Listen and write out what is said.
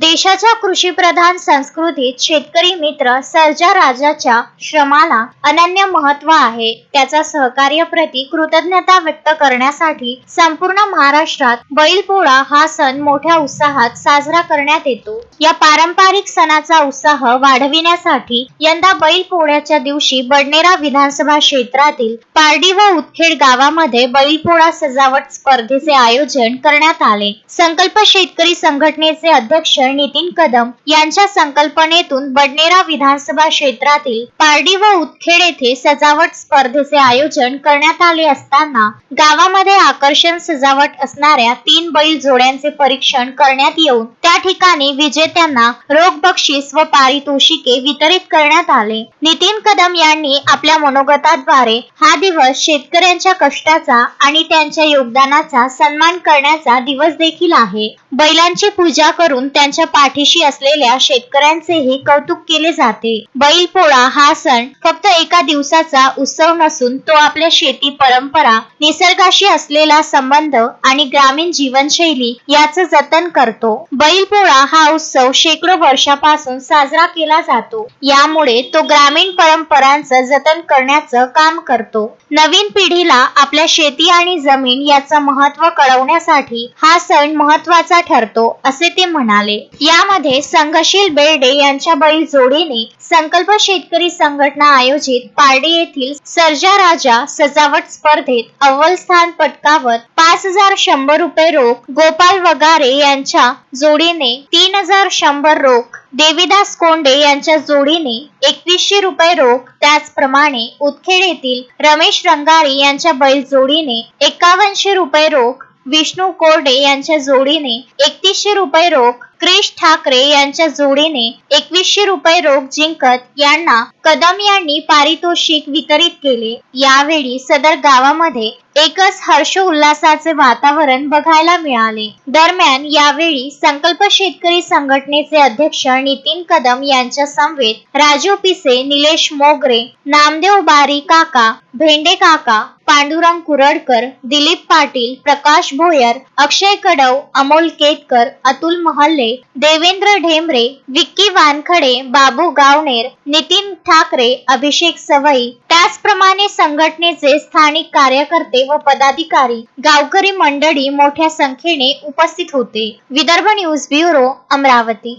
देशाच्या कृषीप्रधान संस्कृतीत शेतकरी मित्र सर्जा राजाच्या श्रमाला अनन्य महत्त्व आहे. त्याचा सहकार्य प्रती कृतज्ञता व्यक्त करण्यासाठी संपूर्ण महाराष्ट्रात बैलपोळा हा सण मोठ्या उत्साहात साजरा करण्यात येतो. या पारंपरिक सणाचा उत्साह वाढविण्यासाठी यंदा बैलपोळ्याच्या दिवशी बडनेरा विधानसभा क्षेत्रातील पारडी व उदखेड गावामध्ये बैलपोळा सजावट स्पर्धेचे आयोजन करण्यात आले. संकल्प शेतकरी संघटनेचे अध्यक्ष नितीन कदम यांच्या संकल्पनेतून बडनेरा विधानसभा क्षेत्रातील पारडी व उत्खेड येथे सजावट स्पर्धेचे आयोजन करण्यात आले असताना गावामध्ये आकर्षण सजावट असणाऱ्या तीन बैल जोड्यांचे परीक्षण करण्यात येऊन त्या ठिकाणी विजेत्यांना रोख बक्षीस व पारितोषिके वितरित करण्यात आले. नितीन कदम यांनी आपल्या मनोगताद्वारे हा दिवस शेतकऱ्यांच्या कष्टाचा आणि त्यांच्या योगदानाचा सन्मान करण्याचा दिवस देखील आहे. बैलांची पूजा करून त्यांच्या पाठीशी असलेल्या शेतकऱ्यांचेही कौतुक केले जाते. बैलपोळा हा सण फक्त एका दिवसाचा उत्सव नसून तो आपल्या शेती परंपरा निसर्गाशी असलेला संबंध आणि ग्रामीण जीवनशैली याचं जतन करतो. बैलपोळा हा उत्सव शेकडो वर्षापासून साजरा केला जातो. यामुळे तो ग्रामीण परंपरांचं जतन करण्याचं काम करतो. नवीन पिढीला आपल्या शेती आणि जमीन याचं महत्त्व कळवण्यासाठी हा सण महत्त्वाचा ठरतो असे ते म्हणाले. यामध्ये संघशील बेर्डे यांच्या बैल जोडीने संकल्प शेतकरी संघटना आयोजित पारडी येथील सर्जा राजा सजावट स्पर्धेत अव्वल स्थान पटकावत पाच हजार शंभर रुपये रोख गोपाल वगारे यांच्या जोडीने तीन हजार शंभर रोख देवीदास कोंडे यांच्या जोडीने एकवीसशे रुपये रोख त्याचप्रमाणे उदखेड येथील रमेश रंगारी यांच्या बैल जोडीने एकावनशे रुपये रोख विष्णू कोरडे यांच्या जोडीने एकतीसशे रुपये रोख क्रिश ठाकरे यांच्या जोडीने एकवीसशे रुपये रोख जिंकत यांना कदम यांनी पारितोषिक वितरित केले. यावेळी सदर गावामध्ये एकच हर्ष उल्हासाचे वातावरण बघायला मिळाले. दरम्यान यावेळी संकल्प शेतकरी संघटनेचे अध्यक्ष नितीन कदम यांच्या समवेत राजू पिसे निलेश मोगरे नामदेव बारी काका भेंडे काका पांडुरंग कुरडकर दिलीप पाटील प्रकाश भोयर अक्षय कडव अमोल केतकर अतुल महल्ले देवेंद्र ढेमरे विक्की वानखडे बाबू गावणेर नितीन ठाकरे अभिषेक सवई. त्याचप्रमाणे संघटनेचे स्थानिक कार्यकर्ते व पदाधिकारी गावकरी मंडळी मोठ्या संख्येने उपस्थित होते. Vidarbha news bureau Amravati.